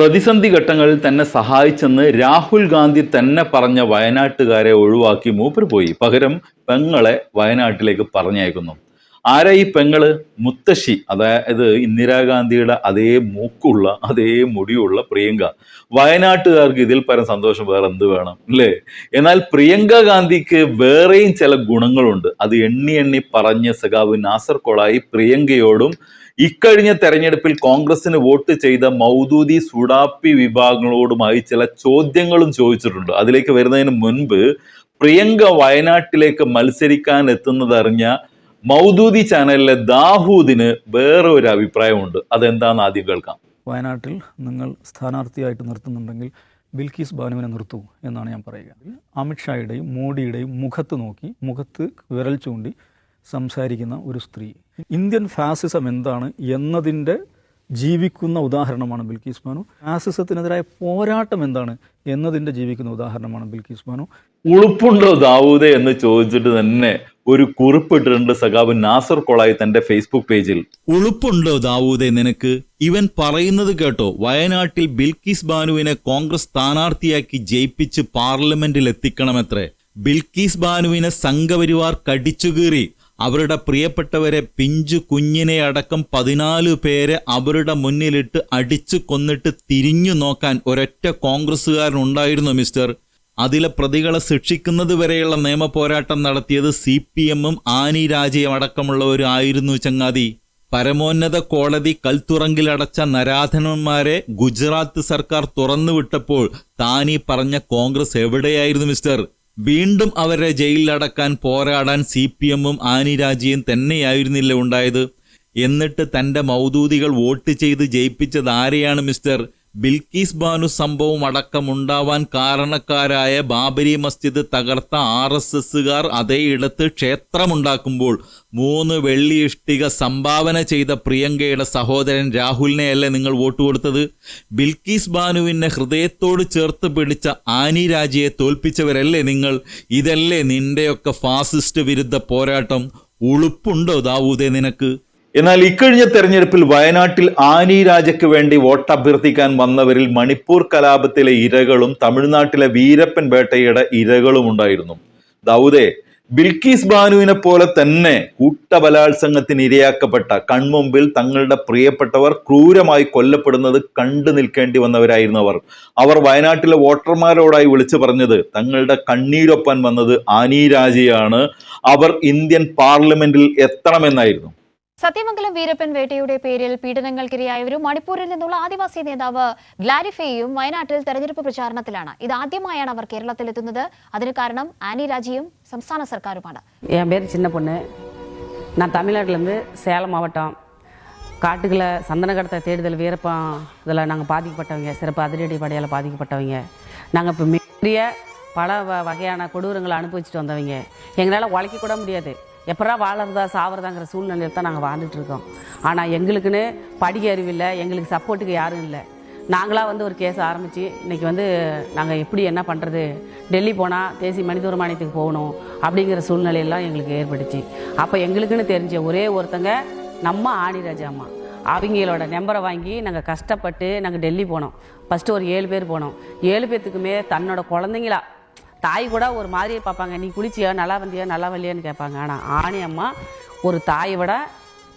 പ്രതിസന്ധി ഘട്ടങ്ങളിൽ തന്നെ സഹായിച്ചെന്ന് രാഹുൽ ഗാന്ധി തന്നെ പറഞ്ഞ വയനാട്ടുകാരെ ഒഴിവാക്കി മൂപ്പർ പോയി. പകരം പെങ്ങളെ വയനാട്ടിലേക്ക് പറഞ്ഞയക്കുന്നു. ആരാ ഈ പെങ്ങൾ? മുത്തശ്ശി. അതായത് ഇന്ദിരാഗാന്ധിയുടെ അതേ മൂക്കുള്ള അതേ മുടിയുള്ള പ്രിയങ്ക. വയനാട്ടുകാർക്ക് ഇതിൽ പരം സന്തോഷം വേറെ എന്ത് വേണം അല്ലേ? എന്നാൽ പ്രിയങ്ക ഗാന്ധിക്ക് വേറെയും ചില ഗുണങ്ങളുണ്ട്. അത് എണ്ണി എണ്ണി പറഞ്ഞ സഖാവ് നാസർ കൊളായി പ്രിയങ്കയോടും ഇക്കഴിഞ്ഞ തെരഞ്ഞെടുപ്പിൽ കോൺഗ്രസിന് വോട്ട് ചെയ്ത മൗദൂദി സുഡാപ്പി വിഭാഗങ്ങളോടുമായി ചില ചോദ്യങ്ങളും ചോദിച്ചിട്ടുണ്ട്. അതിലേക്ക് വരുന്നതിന് മുൻപ് പ്രിയങ്ക വയനാട്ടിലേക്ക് മത്സരിക്കാൻ എത്തുന്നതറിഞ്ഞ മൗദൂദി ചാനലിലെ ദാഹൂദിന് വേറെ ഒരു അഭിപ്രായമുണ്ട്. അതെന്താണെന്ന് ആദ്യം കേൾക്കാം. വയനാട്ടിൽ നിങ്ങൾ സ്ഥാനാർത്ഥിയായിട്ട് നിർത്തുന്നുണ്ടെങ്കിൽ ബിൽക്കീസ് ബാനുവിനെ നിർത്തൂ എന്നാണ് ഞാൻ പറയുക. അമിത്ഷായുടെയും മോഡിയുടെയും മുഖത്ത് നോക്കി മുഖത്ത് വിരൽ ചൂണ്ടി സംസാരിക്കുന്ന ഒരു സ്ത്രീ. ഇന്ത്യൻ ഫാസിസം എന്താണ് എന്നതിന്റെ ജീവിക്കുന്ന ഉദാഹരണമാണ് ബിൽക്കീസ് ബാനു ഫാസിസത്തിനെതിരായ പോരാട്ടം എന്താണ് എന്നതിന്റെ ജീവിക്കുന്ന ഉദാഹരണമാണ് ബിൽക്കീസ് ബാനു ഉളുപ്പുണ്ടോ ദാവൂദെ എന്ന് ചോദിച്ചിട്ട് തന്നെ ഒരു കുറിപ്പിട്ടിട്ടുണ്ട് സഖാവ് നാസർ കൊളായി തന്റെ ഫേസ്ബുക്ക് പേജിൽ. ഉളുപ്പുണ്ടോ ദാവൂദെ നിനക്ക്? ഇവൻ പറയുന്നത് കേട്ടോ വയനാട്ടിൽ ബിൽക്കീസ് ബാനുവിനെ കോൺഗ്രസ് സ്ഥാനാർത്ഥിയാക്കി ജയിപ്പിച്ച് പാർലമെന്റിൽ എത്തിക്കണമത്രേ ബിൽക്കീസ് ബാനുവിനെ സംഘപരിവാർ കടിച്ചുകീറി അവരുടെ പ്രിയപ്പെട്ടവരെ പിഞ്ചു കുഞ്ഞിനെ അടക്കം പതിനാല് പേരെ അവരുടെ മുന്നിലിട്ട് അടിച്ചു കൊന്നിട്ട് തിരിഞ്ഞു നോക്കാൻ ഒരൊറ്റ കോൺഗ്രസ്സുകാരനുണ്ടായിരുന്നു മിസ്റ്റർ. അതിലെ പ്രതികളെ ശിക്ഷിക്കുന്നത് വരെയുള്ള നിയമ പോരാട്ടം നടത്തിയത് സി പി എമ്മും ആനി രാജയും അടക്കമുള്ളവരായിരുന്നു ചങ്ങാതി. പരമോന്നത കോടതി കൽത്തുറങ്കിലടച്ച നരാധനന്മാരെ ഗുജറാത്ത് സർക്കാർ തുറന്നുവിട്ടപ്പോൾ താനീ പറഞ്ഞ കോൺഗ്രസ് എവിടെയായിരുന്നു മിസ്റ്റർ? വീണ്ടും അവരെ ജയിലിലടക്കാൻ പോരാടാൻ സി പി എമ്മും ആനി രാജിയും തന്നെയായിരുന്നില്ല ഉണ്ടായത്? എന്നിട്ട് തന്റെ മൗദൂദികൾ വോട്ട് ചെയ്ത് ജയിപ്പിച്ചത് ആരെയാണ് മിസ്റ്റർ? ബിൽക്കീസ് ബാനു സംഭവം അടക്കമുണ്ടാവാൻ കാരണക്കാരായ ബാബരി മസ്ജിദ് തകർത്ത ആർ എസ് എസുകാർ അതേയിടത്ത് ക്ഷേത്രമുണ്ടാക്കുമ്പോൾ മൂന്ന് വെള്ളി ഇഷ്ടിക സംഭാവന ചെയ്ത പ്രിയങ്കയുടെ സഹോദരൻ രാഹുലിനെയല്ലേ നിങ്ങൾ വോട്ട് കൊടുത്തത്? ബിൽക്കീസ് ബാനുവിനെ ഹൃദയത്തോട് ചേർത്ത് പിടിച്ച ആനി രാജയെ തോൽപ്പിച്ചവരല്ലേ നിങ്ങൾ? ഇതല്ലേ നിന്റെയൊക്കെ ഫാസിസ്റ്റ് വിരുദ്ധ പോരാട്ടം? ഉളുപ്പുണ്ടോ ദാവൂദേ നിനക്ക്? എന്നാൽ ഇക്കഴിഞ്ഞ തെരഞ്ഞെടുപ്പിൽ വയനാട്ടിൽ ആനി രാജയ്ക്ക് വേണ്ടി വോട്ട് അഭ്യർത്ഥിക്കാൻ വന്നവരിൽ മണിപ്പൂർ കലാപത്തിലെ ഇരകളും തമിഴ്നാട്ടിലെ വീരപ്പൻ വേട്ടയുടെ ഇരകളും ഉണ്ടായിരുന്നു. ദൗദേ ബിൽക്കീസ് ബാനുവിനെ പോലെ തന്നെ കൂട്ടബലാത്സംഗത്തിന് ഇരയാക്കപ്പെട്ട കൺമുമ്പിൽ തങ്ങളുടെ പ്രിയപ്പെട്ടവർ ക്രൂരമായി കൊല്ലപ്പെടുന്നത് കണ്ടു നിൽക്കേണ്ടി വന്നവരായിരുന്നു അവർ. അവർ വയനാട്ടിലെ വോട്ടർമാരോടായി വിളിച്ചു പറഞ്ഞത് തങ്ങളുടെ കണ്ണീരൊപ്പാൻ വന്നത് ആനി രാജയാണ്. അവർ ഇന്ത്യൻ പാർലമെന്റിൽ എത്തണമെന്നായിരുന്നു. സത്യമംഗലം വീരപ്പൻ വേട്ടയുടെ പേരിൽ പീഡനങ്ങൾക്കിരയായവരും മണിപ്പൂരിൽ നിന്നുള്ള ആദിവാസി നേതാവ് ഗ്ലാരിഫേയും വയനാട്ടിൽ തെരഞ്ഞെടുപ്പ് പ്രചാരണത്തിലാണ് ഇതാദ്യമായാണ് അവർ കേരളത്തിലെത്തുന്നത് അതിന് കാരണം ആനി രാജിയും സംസ്ഥാന സർക്കാരുമാണ് என் பேர் சின்ன பொண்ணு நான் தமிழ்நாட்டிலேருந்து சேலம் மாவட்டம் காட்டுக்குள்ள சந்தன கடத்தை தேடுதல் வீரப்பம் இதில் நாங்கள் பாதிக்கப்பட்டவங்க சிறப்பு அதிரடி படையால் பாதிக்கப்பட்டவங்க நாங்கள் இப்போ மிகப்பெரிய பல வ- வகையான கொடூரங்களை அனுபவிச்சுட்டு வந்தவங்க எங்களால் உழைக்க கூட முடியாது எப்படா வாழறதா சாவறதாங்கிற சூழ்நிலையில் தான் நாங்கள் வாழ்ந்துட்டுருக்கோம் ஆனால் எங்களுக்குன்னு படிக்க அறிவு இல்லை எங்களுக்கு சப்போர்ட்டுக்கு யாரும் இல்லை. நாங்களாக வந்து ஒரு கேஸ் ஆரம்பித்து இன்றைக்கி வந்து நாங்கள் எப்படி என்ன பண்ணுறது டெல்லி போனால் தேசிய மனித உரிமானியத்துக்கு போகணும் அப்படிங்கிற சூழ்நிலையெல்லாம் எங்களுக்கு ஏற்பட்டுச்சு. அப்போ எங்களுக்குன்னு தெரிஞ்ச ஒரே ஒருத்தங்க நம்ம ஆணிராஜா அம்மா. அவங்களோட நம்பரை வாங்கி நாங்கள் கஷ்டப்பட்டு நாங்கள் டெல்லி போனோம். ஃபஸ்ட்டு ஒரு ஏழு பேர் போனோம். ஏழு பேர்த்துக்குமே தன்னோட குழந்தைங்களா தாய் கூட ஒரு மாதிரியே பார்ப்பாங்க. நீ குளிச்சியா? நல்லா வந்தியா? நல்லா வரலையான்னு கேட்பாங்க. ஆனால் ஆணி அம்மா ஒரு தாயை விட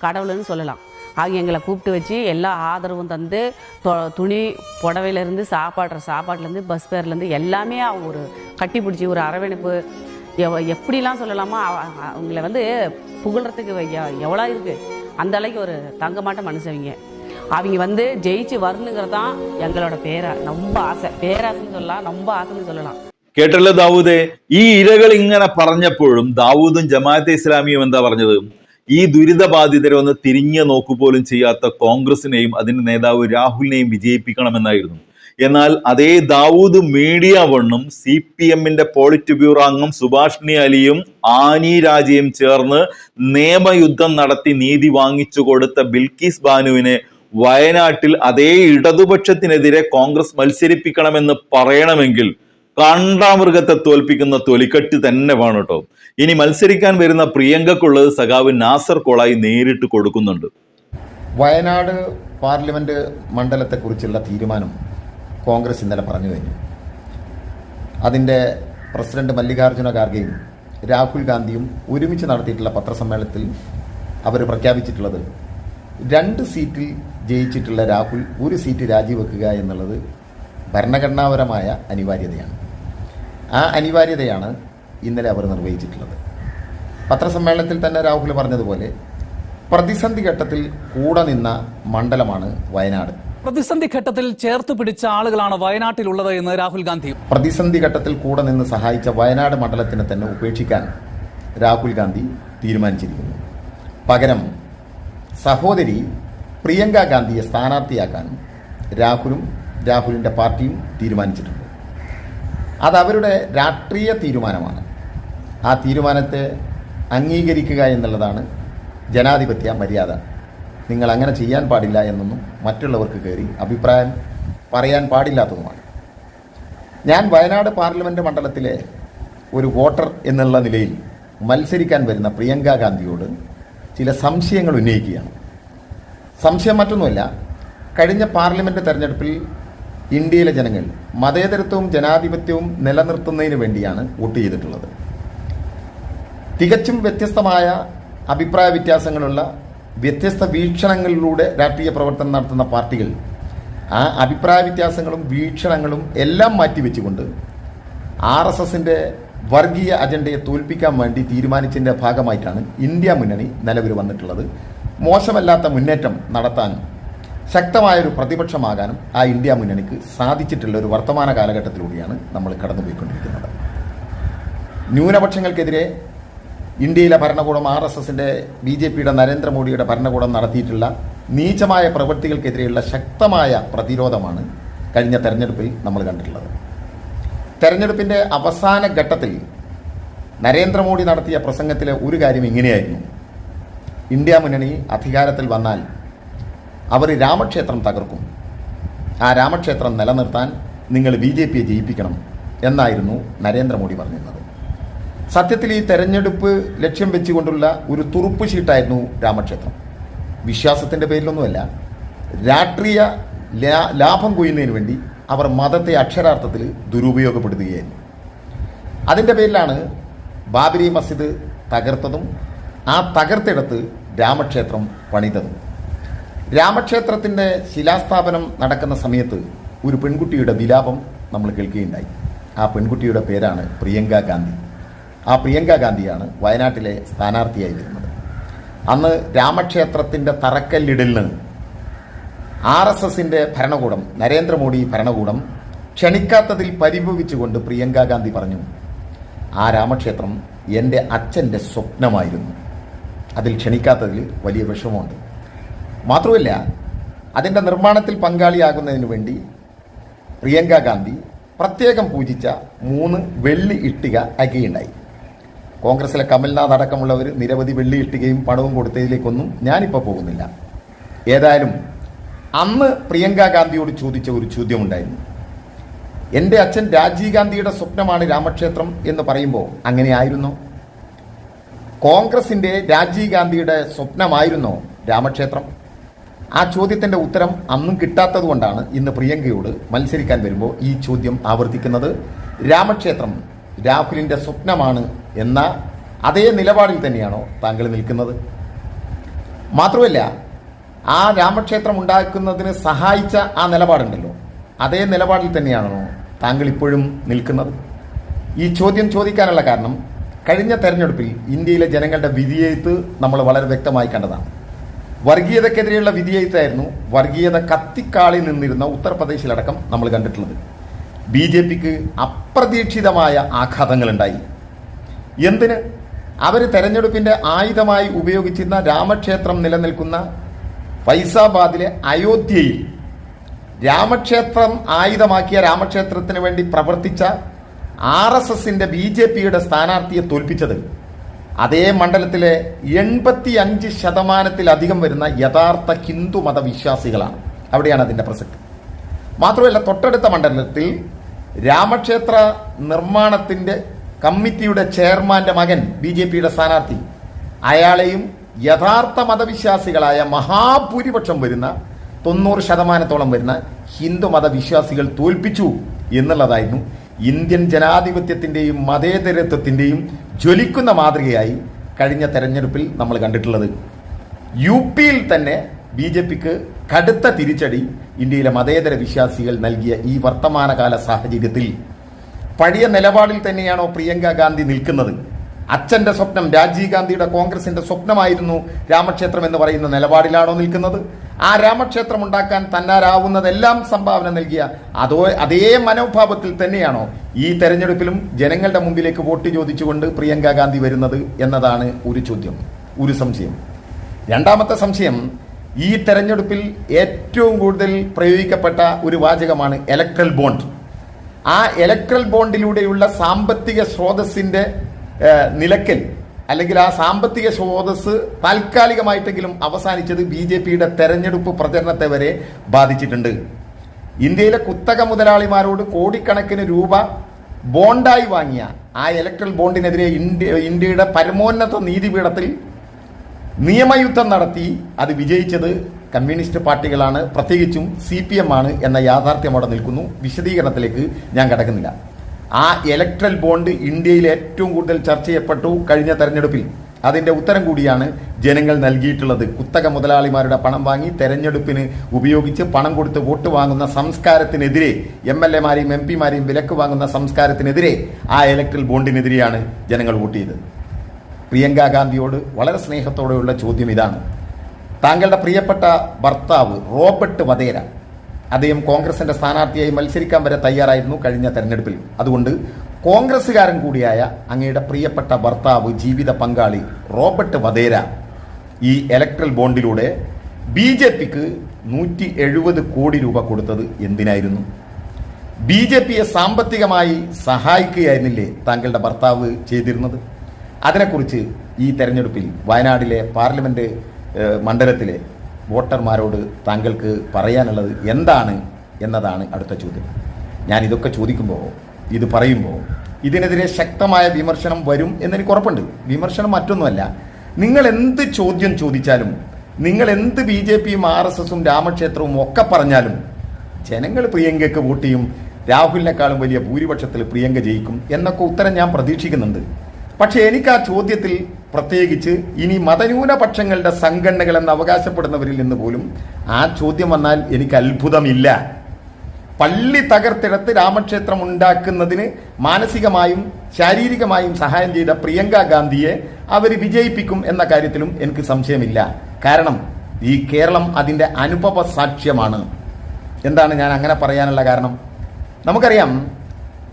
கடவுள்னு சொல்லலாம். அவங்க எங்களை கூப்பிட்டு வச்சு எல்லா ஆதரவும் தந்து தொ- துணி புடவையிலேருந்து சாப்பாடுற சாப்பாட்டுலேருந்து பஸ் பேர்லேருந்து எல்லாமே அவங்க ஒரு கட்டி பிடிச்சி ஒரு அரவணைப்பு. எவ எப்படிலாம் சொல்லலாமா அவங்கள வந்து புகழ்றதுக்கு எவ்வளோ இருக்குது அந்த அளவுக்கு ஒரு தங்கமாட்ட மனுஷவங்க அவங்க. வந்து ஜெயிச்சு வரணுங்கிறது தான் எங்களோட பேரா ரொம்ப ஆசை. பேராசைன்னு சொல்லலாம் ரொம்ப ஆசைன்னு சொல்லலாம். കേട്ടല്ലോ ദാവൂദേ? ഈ ഇരകൾ ഇങ്ങനെ പറഞ്ഞപ്പോഴും ദാവൂദും ജമാഅത്തെ ഇസ്ലാമിയും എന്താ പറഞ്ഞത്? ഈ ദുരിതബാധിതരെ ഒന്ന് തിരിഞ്ഞു നോക്കുപോലും ചെയ്യാത്ത കോൺഗ്രസിനെയും അതിന്റെ നേതാവ് രാഹുലിനെയും വിജയിപ്പിക്കണമെന്നായിരുന്നു. എന്നാൽ അതേ ദാവൂദ് മീഡിയ വണ്ണും സി പി എമ്മിന്റെ പോളിറ്റ് ബ്യൂറോ അംഗം സുഭാഷിണി അലിയും ആനി രാജയും ചേർന്ന് നിയമയുദ്ധം നടത്തി നീതി വാങ്ങിച്ചു കൊടുത്ത ബിൽക്കീസ് ബാനുവിനെ വയനാട്ടിൽ അതേ ഇടതുപക്ഷത്തിനെതിരെ കോൺഗ്രസ് മത്സരിപ്പിക്കണമെന്ന് പറയണമെങ്കിൽ കാണ്ടാമൃഗത്തെ തോൽപ്പിക്കുന്ന തൊലിക്കട്ടി തന്നെ വേണം കേട്ടോ. ഇനി മത്സരിക്കാൻ വരുന്ന പ്രിയങ്കക്കുള്ളത് സഖാവ് നാസർ കോളായി നേരിട്ട് കൊടുക്കുന്നുണ്ട്. വയനാട് പാർലമെന്റ് മണ്ഡലത്തെക്കുറിച്ചുള്ള തീരുമാനം കോൺഗ്രസ് ഇന്നലെ പറഞ്ഞു കഴിഞ്ഞു. അതിന്റെ പ്രസിഡന്റ് മല്ലികാർജുന ഖാർഗെയും രാഹുൽ ഗാന്ധിയും ഒരുമിച്ച് നടത്തിയിട്ടുള്ള പത്രസമ്മേളനത്തിൽ അവർ പ്രഖ്യാപിച്ചിട്ടുള്ളത് രണ്ട് സീറ്റിൽ ജയിച്ചിട്ടുള്ള രാഹുൽ ഒരു സീറ്റ് രാജിവെക്കുക എന്നുള്ളത് ഭരണഘടനാപരമായ അനിവാര്യതയാണ്. ആ അനിവാര്യതയാണ് ഇന്നലെ അവർ നിർവഹിച്ചിട്ടുള്ളത്. പത്രസമ്മേളനത്തിൽ തന്നെ രാഹുൽ പറഞ്ഞതുപോലെ പ്രതിസന്ധി ഘട്ടത്തിൽ കൂടെ നിന്ന മണ്ഡലമാണ് വയനാട്. പ്രതിസന്ധി ഘട്ടത്തിൽ ചേർത്ത് പിടിച്ച ആളുകളാണ് വയനാട്ടിലുള്ളത് എന്ന് രാഹുൽ ഗാന്ധി. പ്രതിസന്ധി ഘട്ടത്തിൽ കൂടെ നിന്ന് സഹായിച്ച വയനാട് മണ്ഡലത്തിനെ തന്നെ ഉപേക്ഷിക്കാൻ രാഹുൽ ഗാന്ധി തീരുമാനിച്ചിരിക്കുന്നു. പകരം സഹോദരി പ്രിയങ്ക ഗാന്ധിയെ സ്ഥാനാർത്ഥിയാക്കാൻ രാഹുലും രാഹുലിന്റെ പാർട്ടിയും തീരുമാനിച്ചിട്ടുണ്ട്. അത് അവരുടെ രാഷ്ട്രീയ തീരുമാനമാണ്. ആ തീരുമാനത്തെ അംഗീകരിക്കുക എന്നുള്ളതാണ് ജനാധിപത്യ മര്യാദ. നിങ്ങൾ അങ്ങനെ ചെയ്യാൻ പാടില്ല എന്നൊന്നും മറ്റുള്ളവർക്ക് കയറി അഭിപ്രായം പറയാൻ പാടില്ലാത്തതുമാണ്. ഞാൻ വയനാട് പാർലമെന്റ് മണ്ഡലത്തിലെ ഒരു വോട്ടർ എന്നുള്ള നിലയിൽ മത്സരിക്കാൻ വരുന്ന പ്രിയങ്ക ഗാന്ധിയോട് ചില സംശയങ്ങൾ ഉന്നയിക്കുകയാണ്. സംശയം മറ്റൊന്നുമല്ല കഴിഞ്ഞ പാർലമെന്റ് തെരഞ്ഞെടുപ്പിൽ ഇന്ത്യയിലെ ജനങ്ങൾ മതേതരത്വവും ജനാധിപത്യവും നിലനിർത്തുന്നതിന് വേണ്ടിയാണ് വോട്ട് ചെയ്തിട്ടുള്ളത്. തികച്ചും വ്യത്യസ്തമായ അഭിപ്രായ വ്യത്യാസങ്ങളുള്ള വ്യത്യസ്ത വീക്ഷണങ്ങളിലൂടെ രാഷ്ട്രീയ പ്രവർത്തനം നടത്തുന്ന പാർട്ടികൾ ആ അഭിപ്രായ വ്യത്യാസങ്ങളും വീക്ഷണങ്ങളും എല്ലാം മാറ്റിവെച്ചുകൊണ്ട് ആർ എസ് എസിന്റെ വർഗീയ അജണ്ടയെ തോൽപ്പിക്കാൻ വേണ്ടി തീരുമാനിച്ചതിന്റെ ഭാഗമായിട്ടാണ് ഇന്ത്യ മുന്നണി നിലവിൽ വന്നിട്ടുള്ളത്. മോശമല്ലാത്ത മുന്നേറ്റം നടത്താനും ശക്തമായൊരു പ്രതിപക്ഷമാകാനും ആ ഇന്ത്യ മുന്നണിക്ക് സാധിച്ചിട്ടുള്ള ഒരു വർത്തമാന കാലഘട്ടത്തിലൂടെയാണ് നമ്മൾ കടന്നുപോയിക്കൊണ്ടിരിക്കുന്നത്. ന്യൂനപക്ഷങ്ങൾക്കെതിരെ ഇന്ത്യയിലെ ഭരണകൂടം ആർ എസ് എസിന്റെ ബി ജെ പിയുടെ നരേന്ദ്രമോദിയുടെ ഭരണകൂടം നടത്തിയിട്ടുള്ള നീചമായ പ്രവൃത്തികൾക്കെതിരെയുള്ള ശക്തമായ പ്രതിരോധമാണ് കഴിഞ്ഞ തെരഞ്ഞെടുപ്പിൽ നമ്മൾ കണ്ടിട്ടുള്ളത്. തെരഞ്ഞെടുപ്പിന്റെ അവസാന ഘട്ടത്തിൽ നരേന്ദ്രമോദി നടത്തിയ പ്രസംഗത്തിലെ ഒരു കാര്യം ഇങ്ങനെയായിരുന്നു. ഇന്ത്യ മുന്നണി അധികാരത്തിൽ വന്നാൽ അവർ രാമക്ഷേത്രം തകർക്കും. ആ രാമക്ഷേത്രം നിലനിർത്താൻ നിങ്ങൾ ബി ജെ പിയെ ജയിപ്പിക്കണം എന്നായിരുന്നു നരേന്ദ്രമോദി പറഞ്ഞിരുന്നത്. സത്യത്തിൽ ഈ തെരഞ്ഞെടുപ്പ് ലക്ഷ്യം വെച്ചുകൊണ്ടുള്ള ഒരു തുറുപ്പ് ഷീട്ടായിരുന്നു രാമക്ഷേത്രം. വിശ്വാസത്തിന്റെ പേരിലൊന്നുമല്ല രാഷ്ട്രീയ ലാഭം കൊയ്യുന്നതിന് വേണ്ടി അവർ മതത്തെ അക്ഷരാർത്ഥത്തിൽ ദുരുപയോഗപ്പെടുത്തുകയായിരുന്നു. അതിന്റെ പേരിലാണ് ബാബരി മസ്ജിദ് തകർത്തതും ആ തകർത്തിടത്ത് രാമക്ഷേത്രം പണിതതും. രാമക്ഷേത്രത്തിന്റെ ശിലാസ്ഥാപനം നടക്കുന്ന സമയത്ത് ഒരു പെൺകുട്ടിയുടെ വിലാപം നമ്മൾ കേൾക്കുകയുണ്ടായി. ആ പെൺകുട്ടിയുടെ പേരാണ് പ്രിയങ്ക ഗാന്ധി. ആ പ്രിയങ്ക ഗാന്ധിയാണ് വയനാട്ടിലെ സ്ഥാനാർത്ഥിയായി വരുന്നത്. അന്ന് രാമക്ഷേത്രത്തിന്റെ തറക്കല്ലിടലിന് ആർ എസ് എസിന്റെ ഭരണകൂടം നരേന്ദ്രമോദി ഭരണകൂടം ക്ഷണിക്കാത്തതിൽ പരിഭവിച്ചുകൊണ്ട് പ്രിയങ്ക ഗാന്ധി പറഞ്ഞു ആ രാമക്ഷേത്രം എന്റെ അച്ഛന്റെ സ്വപ്നമായിരുന്നു. അതിൽ ക്ഷണിക്കാത്തതിൽ വലിയ വിഷമമുണ്ട്. മാത്രമല്ല അതിന്റെ നിർമ്മാണത്തിൽ പങ്കാളിയാകുന്നതിന് വേണ്ടി പ്രിയങ്ക ഗാന്ധി പ്രത്യേകം പൂജിച്ച മൂന്ന് വെള്ളി ഇട്ടിക അകിയുണ്ടായി. കോൺഗ്രസിലെ കമൽനാഥ് അടക്കമുള്ളവർ നിരവധി വെള്ളി ഇഷ്ടികയും പണവും കൊടുത്തതിലേക്കൊന്നും ഞാനിപ്പോൾ പോകുന്നില്ല. ഏതായാലും അന്ന് പ്രിയങ്ക ഗാന്ധിയോട് ചോദിച്ച ഒരു ചോദ്യമുണ്ടായിരുന്നു. എന്റെ അച്ഛൻ രാജീവ് ഗാന്ധിയുടെ സ്വപ്നമാണ് രാമക്ഷേത്രം എന്ന് പറയുമ്പോൾ അങ്ങനെയായിരുന്നോ കോൺഗ്രസിന്റെ രാജീവ് ഗാന്ധിയുടെ സ്വപ്നമായിരുന്നോ രാമക്ഷേത്രം? ആ ചോദ്യത്തിന്റെ ഉത്തരം അന്നും കിട്ടാത്തതുകൊണ്ടാണ് ഇന്ന് പ്രിയങ്കയോട് മത്സരിക്കാൻ വരുമ്പോൾ ഈ ചോദ്യം ആവർത്തിക്കുന്നത്. രാമക്ഷേത്രം രാഹുലിന്റെ സ്വപ്നമാണ് എന്ന അതേ നിലപാടിൽ തന്നെയാണോ താങ്കൾ നിൽക്കുന്നത്? മാത്രമല്ല ആ രാമക്ഷേത്രം ഉണ്ടാക്കുന്നതിന് സഹായിച്ച ആ നിലപാടുണ്ടല്ലോ. അതേ നിലപാടിൽ തന്നെയാണോ താങ്കൾ ഇപ്പോഴും നിൽക്കുന്നത്? ഈ ചോദ്യം ചോദിക്കാനുള്ള കാരണം കഴിഞ്ഞ തെരഞ്ഞെടുപ്പിൽ ഇന്ത്യയിലെ ജനങ്ങളുടെ വിധിയെഴുത്ത് നമ്മൾ വളരെ വ്യക്തമായി കണ്ടതാണ്. വർഗീയതക്കെതിരെയുള്ള വിധിയെഴുത്തായിരുന്നു വർഗീയത കത്തിക്കാളി നിന്നിരുന്ന ഉത്തർപ്രദേശിലടക്കം നമ്മൾ കണ്ടിട്ടുള്ളത്. ബി ജെ പിക്ക് അപ്രതീക്ഷിതമായ ആഘാതങ്ങളുണ്ടായി. എന്തിന്? അവർ തെരഞ്ഞെടുപ്പിന്റെ ആയുധമായി ഉപയോഗിച്ചിരുന്ന രാമക്ഷേത്രം നിലനിൽക്കുന്ന ഫൈസാബാദിലെ അയോധ്യയിൽ രാമക്ഷേത്രം ആയുധമാക്കിയ രാമക്ഷേത്രത്തിന് വേണ്ടി പ്രവർത്തിച്ച ആർ എസ് എസിന്റെ ബി ജെ പിയുടെ സ്ഥാനാർത്ഥിയെ തോൽപ്പിച്ചത് അതേ മണ്ഡലത്തിലെ എൺപത്തി അഞ്ച് ശതമാനത്തിലധികം വരുന്ന യഥാർത്ഥ ഹിന്ദു മതവിശ്വാസികളാണ്. അവിടെയാണ് അതിന്റെ പ്രസക്തി. മാത്രമല്ല തൊട്ടടുത്ത മണ്ഡലത്തിൽ രാമക്ഷേത്ര നിർമ്മാണത്തിന്റെ കമ്മിറ്റിയുടെ ചെയർമാന്റെ മകൻ ബി ജെ പിയുടെ സ്ഥാനാർത്ഥി അയാളെയും യഥാർത്ഥ മതവിശ്വാസികളായ മഹാഭൂരിപക്ഷം വരുന്ന തൊണ്ണൂറ് ശതമാനത്തോളം വരുന്ന ഹിന്ദു മതവിശ്വാസികൾ തോൽപ്പിച്ചു എന്നുള്ളതായിരുന്നു ഇന്ത്യൻ ജനാധിപത്യത്തിന്റെയും മതേതരത്വത്തിന്റെയും ജ്വലിക്കുന്ന മാതൃകയായി കഴിഞ്ഞ തെരഞ്ഞെടുപ്പിൽ നമ്മൾ കണ്ടിട്ടുള്ളത്. യു പിയിൽ തന്നെ ബി ജെ പിക്ക് കടുത്ത തിരിച്ചടി ഇന്ത്യയിലെ മതേതര വിശ്വാസികൾ നൽകിയ ഈ വർത്തമാനകാല സാഹചര്യത്തിൽ. പഴയ നിലപാടിൽ തന്നെയാണോ പ്രിയങ്ക ഗാന്ധി നിൽക്കുന്നത്? അച്ഛന്റെ സ്വപ്നം രാജീവ് ഗാന്ധിയുടെ കോൺഗ്രസിന്റെ സ്വപ്നമായിരുന്നു രാമക്ഷേത്രം എന്ന് പറയുന്ന നിലപാടിലാണോ നിൽക്കുന്നത്? ആ രാമക്ഷേത്രം ഉണ്ടാക്കാൻ തന്നാരാവുന്നതെല്ലാം സംഭാവന നൽകിയ അതോ അതേ മനോഭാവത്തിൽ തന്നെയാണോ ഈ തെരഞ്ഞെടുപ്പിലും ജനങ്ങളുടെ മുമ്പിലേക്ക് വോട്ട് ചോദിച്ചുകൊണ്ട് പ്രിയങ്ക ഗാന്ധി വരുന്നത് എന്നതാണ് ഒരു ചോദ്യം ഒരു സംശയം. രണ്ടാമത്തെ സംശയം ഈ തെരഞ്ഞെടുപ്പിൽ ഏറ്റവും കൂടുതൽ പ്രയോഗിക്കപ്പെട്ട ഒരു വാചകമാണ് ഇലക്ട്രൽ ബോണ്ട് ആ ഇലക്ട്രൽ ബോണ്ടിലൂടെയുള്ള സാമ്പത്തിക സ്രോതസ്സിന്റെ നിലക്കൽ അല്ലെങ്കിൽ ആ സാമ്പത്തിക സ്രോതസ് താൽക്കാലികമായിട്ടെങ്കിലും അവസാനിച്ചത് ബി ജെ പിയുടെ തെരഞ്ഞെടുപ്പ് പ്രചരണത്തെ വരെ ബാധിച്ചിട്ടുണ്ട്. ഇന്ത്യയിലെ കുത്തക മുതലാളിമാരോട് കോടിക്കണക്കിന് രൂപ ബോണ്ടായി വാങ്ങിയ ആ ഇലക്ട്രൽ ബോണ്ടിനെതിരെ ഇന്ത്യ ഇന്ത്യയുടെ പരമോന്നത നീതിപീഠത്തിൽ നിയമയുദ്ധം നടത്തി അത് വിജയിച്ചത് കമ്മ്യൂണിസ്റ്റ് പാർട്ടികളാണ്. പ്രത്യേകിച്ചും സി പി എം ആണ് എന്ന യാഥാർത്ഥ്യം അവിടെ നിൽക്കുന്നു. വിശദീകരണത്തിലേക്ക് ഞാൻ കടക്കുന്നില്ല. ആ ഇലക്ട്രൽ ബോണ്ട് ഇന്ത്യയിൽ ഏറ്റവും കൂടുതൽ ചർച്ച ചെയ്യപ്പെട്ടു കഴിഞ്ഞ തെരഞ്ഞെടുപ്പിൽ. അതിന്റെ ഉത്തരം കൂടിയാണ് ജനങ്ങൾ നൽകിയിട്ടുള്ളത്. കുത്തക മുതലാളിമാരുടെ പണം വാങ്ങി തെരഞ്ഞെടുപ്പിന് ഉപയോഗിച്ച് പണം കൊടുത്ത് വോട്ട് വാങ്ങുന്ന സംസ്കാരത്തിനെതിരെ എം എൽ എമാരെയും എം പിമാരെയും വിലക്ക് വാങ്ങുന്ന സംസ്കാരത്തിനെതിരെ ആ ഇലക്ട്രൽ ബോണ്ടിനെതിരെയാണ് ജനങ്ങൾ വോട്ട് ചെയ്തത്. പ്രിയങ്ക ഗാന്ധിയോട് വളരെ സ്നേഹത്തോടെയുള്ള ചോദ്യം ഇതാണ്. താങ്കളുടെ പ്രിയപ്പെട്ട ഭർത്താവ് റോബർട്ട് വധേര അദ്ദേഹം കോൺഗ്രസിന്റെ സ്ഥാനാർത്ഥിയായി മത്സരിക്കാൻ വരെ തയ്യാറായിരുന്നു കഴിഞ്ഞ തെരഞ്ഞെടുപ്പിൽ. അതുകൊണ്ട് കോൺഗ്രസ്സുകാരൻ കൂടിയായ അങ്ങയുടെ പ്രിയപ്പെട്ട ഭർത്താവ് ജീവിത പങ്കാളി റോബർട്ട് വധേര ഈ ഇലക്ട്രൽ ബോണ്ടിലൂടെ ബി ജെ പിക്ക് നൂറ്റി എഴുപത് കോടി രൂപ കൊടുത്തത് എന്തിനായിരുന്നു? ബി ജെ പിയെ സാമ്പത്തികമായി സഹായിക്കുകയായിരുന്നില്ലേ താങ്കളുടെ ഭർത്താവ് ചെയ്തിരുന്നത്? അതിനെക്കുറിച്ച് ഈ തെരഞ്ഞെടുപ്പിൽ വയനാടിലെ പാർലമെന്റ് മണ്ഡലത്തിലെ വോട്ടർമാരോട് താങ്കൾക്ക് പറയാനുള്ളത് എന്താണ് എന്നതാണ് അടുത്ത ചോദ്യം. ഞാൻ ഇതൊക്കെ ചോദിക്കുമ്പോൾ ഇത് പറയുമ്പോൾ ഇതിനെതിരെ ശക്തമായ വിമർശനം വരും എന്നെനിക്ക് ഉറപ്പുണ്ട്. വിമർശനം മറ്റൊന്നുമല്ല. നിങ്ങൾ എന്ത് ചോദ്യം ചോദിച്ചാലും നിങ്ങൾ എന്ത് ബി ജെ പിയും ആർ എസ് എസും രാമക്ഷേത്രവും ഒക്കെ പറഞ്ഞാലും ജനങ്ങൾ പ്രിയങ്കയ്ക്ക് വോട്ട് ചെയ്യും. രാഹുലിനെക്കാളും വലിയ ഭൂരിപക്ഷത്തിൽ പ്രിയങ്ക ജയിക്കും എന്നൊക്കെ ഉത്തരം ഞാൻ പ്രതീക്ഷിക്കുന്നുണ്ട്. പക്ഷെ എനിക്ക് ആ ചോദ്യത്തിൽ പ്രത്യേകിച്ച് ഇനി മതന്യൂനപക്ഷങ്ങളുടെ സംഘടനകൾ എന്ന് അവകാശപ്പെടുന്നവരിൽ നിന്ന് പോലും ആ ചോദ്യം വന്നാൽ എനിക്ക് അത്ഭുതമില്ല. പള്ളി തകർത്തിടത്ത് രാമക്ഷേത്രം ഉണ്ടാക്കുന്നതിന് മാനസികമായും ശാരീരികമായും സഹായം ചെയ്ത പ്രിയങ്ക ഗാന്ധിയെ അവർ വിജയിപ്പിക്കും എന്ന കാര്യത്തിലും എനിക്ക് സംശയമില്ല. കാരണം ഈ കേരളം അതിന്റെ അനുഭവ സാക്ഷ്യമാണ്. എന്താണ് ഞാൻ അങ്ങനെ പറയാനുള്ള കാരണം? നമുക്കറിയാം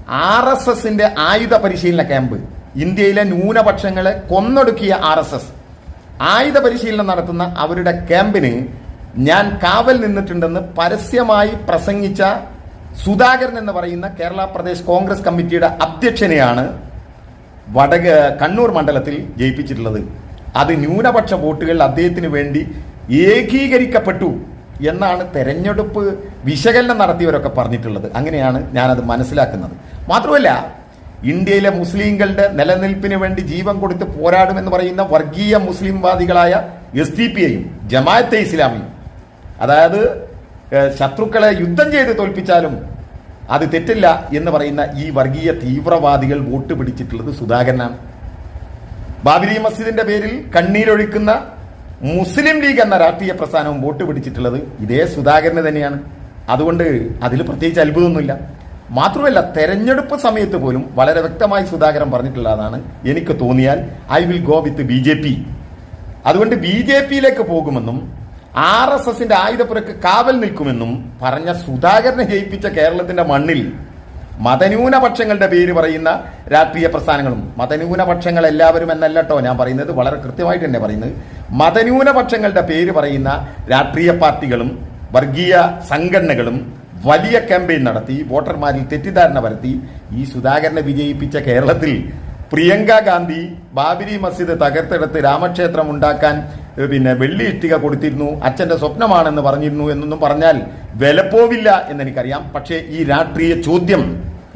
ആർ എസ് എസിന്റെ ആയുധ പരിശീലന ക്യാമ്പ് ഇന്ത്യയിലെ ന്യൂനപക്ഷങ്ങളെ കൊന്നൊടുക്കിയ ആർ എസ് എസ്. ആയുധ പരിശീലനം നടത്തുന്ന അവരുടെ ക്യാമ്പിന് ഞാൻ കാവൽ നിന്നിട്ടുണ്ടെന്ന് പരസ്യമായി പ്രസംഗിച്ച സുധാകരൻ എന്ന് പറയുന്ന കേരള പ്രദേശ് കോൺഗ്രസ് കമ്മിറ്റിയുടെ അധ്യക്ഷനെയാണ് വടക കണ്ണൂർ മണ്ഡലത്തിൽ ജയിപ്പിച്ചിട്ടുള്ളത്. അത് ന്യൂനപക്ഷ വോട്ടുകൾ അദ്ദേഹത്തിന് വേണ്ടി ഏകീകരിക്കപ്പെട്ടു എന്നാണ് തെരഞ്ഞെടുപ്പ് വിശകലനം നടത്തിയവരൊക്കെ പറഞ്ഞിട്ടുള്ളത്. അങ്ങനെയാണ് ഞാനത് മനസ്സിലാക്കുന്നത്. മാത്രമല്ല ഇന്ത്യയിലെ മുസ്ലിങ്ങളുടെ നിലനിൽപ്പിന് വേണ്ടി ജീവൻ കൊടുത്ത് പോരാടുമെന്ന് പറയുന്ന വർഗീയ മുസ്ലിംവാദികളായ എസ് ടി ഐയും ജമാഅത്തെ ഇസ്ലാമിയും. അതായത് ശത്രുക്കളെ യുദ്ധം ചെയ്ത് തോൽപ്പിച്ചാലും അത് തെറ്റില്ല എന്ന് പറയുന്ന ഈ വർഗീയ തീവ്രവാദികൾ വോട്ട് പിടിച്ചിട്ടുള്ളത് സുധാകരനാണ് ബാബരി മസ്ജിദിന്റെ പേരിൽ കണ്ണീരൊഴുക്കുന്ന മുസ്ലിം ലീഗ് എന്ന രാഷ്ട്രീയ പ്രസ്ഥാനവും വോട്ട് പിടിച്ചിട്ടുള്ളത് ഇതേ സുധാകരന് തന്നെയാണ്. അതുകൊണ്ട് അതിൽ പ്രത്യേകിച്ച് അത്ഭുതമൊന്നുമില്ല. മാത്രമല്ല തെരഞ്ഞെടുപ്പ് സമയത്ത് പോലും വളരെ വ്യക്തമായി സുധാകരൻ പറഞ്ഞിട്ടുള്ളതാണ് എനിക്ക് തോന്നിയാൽ I will go with B J P അതുകൊണ്ട് ബി ജെ പിയിലേക്ക് പോകുമെന്നും ആർ എസ് എസിന്റെ ആയുധപ്പുറക്ക് കാവൽ നിൽക്കുമെന്നും പറഞ്ഞ സുധാകരനെ ജയിപ്പിച്ച കേരളത്തിന്റെ മണ്ണിൽ മതന്യൂനപക്ഷങ്ങളുടെ പേര് പറയുന്ന രാഷ്ട്രീയ പ്രസ്ഥാനങ്ങളും മതന്യൂനപക്ഷങ്ങൾ എല്ലാവരും എന്നല്ല കേട്ടോ ഞാൻ പറയുന്നത് വളരെ കൃത്യമായിട്ട് തന്നെ പറയുന്നത് മതന്യൂനപക്ഷങ്ങളുടെ പേര് പറയുന്ന രാഷ്ട്രീയ പാർട്ടികളും വർഗീയ സംഘടനകളും വലിയ ക്യാമ്പയിൻ നടത്തി വോട്ടർമാരിൽ തെറ്റിദ്ധാരണ വരുത്തി ഈ സുധാകരനെ വിജയിപ്പിച്ച കേരളത്തിൽ പ്രിയങ്ക ഗാന്ധി ബാബരി മസ്ജിദ് തകർത്തെടുത്ത് രാമക്ഷേത്രം ഉണ്ടാക്കാൻ പിന്നെ വെള്ളി ഇഷ്ടിക കൊടുത്തിരുന്നു അച്ഛന്റെ സ്വപ്നമാണെന്ന് പറഞ്ഞിരുന്നു എന്നൊന്നും പറഞ്ഞാൽ വിലപ്പോവില്ല എന്ന് എനിക്കറിയാം പക്ഷേ ഈ രാഷ്ട്രീയ ചോദ്യം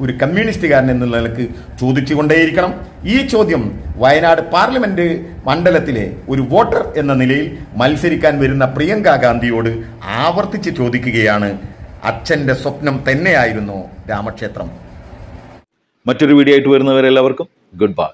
ഒരു കമ്മ്യൂണിസ്റ്റുകാരൻ എന്നുള്ള നിലയ്ക്ക് ചോദിച്ചുകൊണ്ടേയിരിക്കണം. ഈ ചോദ്യം വയനാട് പാർലമെന്റ് മണ്ഡലത്തിലെ ഒരു വോട്ടർ എന്ന നിലയിൽ മത്സരിക്കാൻ വരുന്ന പ്രിയങ്ക ഗാന്ധിയോട് ആവർത്തിച്ച് ചോദിക്കുകയാണ് അച്ഛന്റെ സ്വപ്നം തന്നെയായിരുന്നു രാമക്ഷേത്രം. മറ്റൊരു വീഡിയോ ആയിട്ട് വരുന്നവരെല്ലാവർക്കും ഗുഡ് ബൈ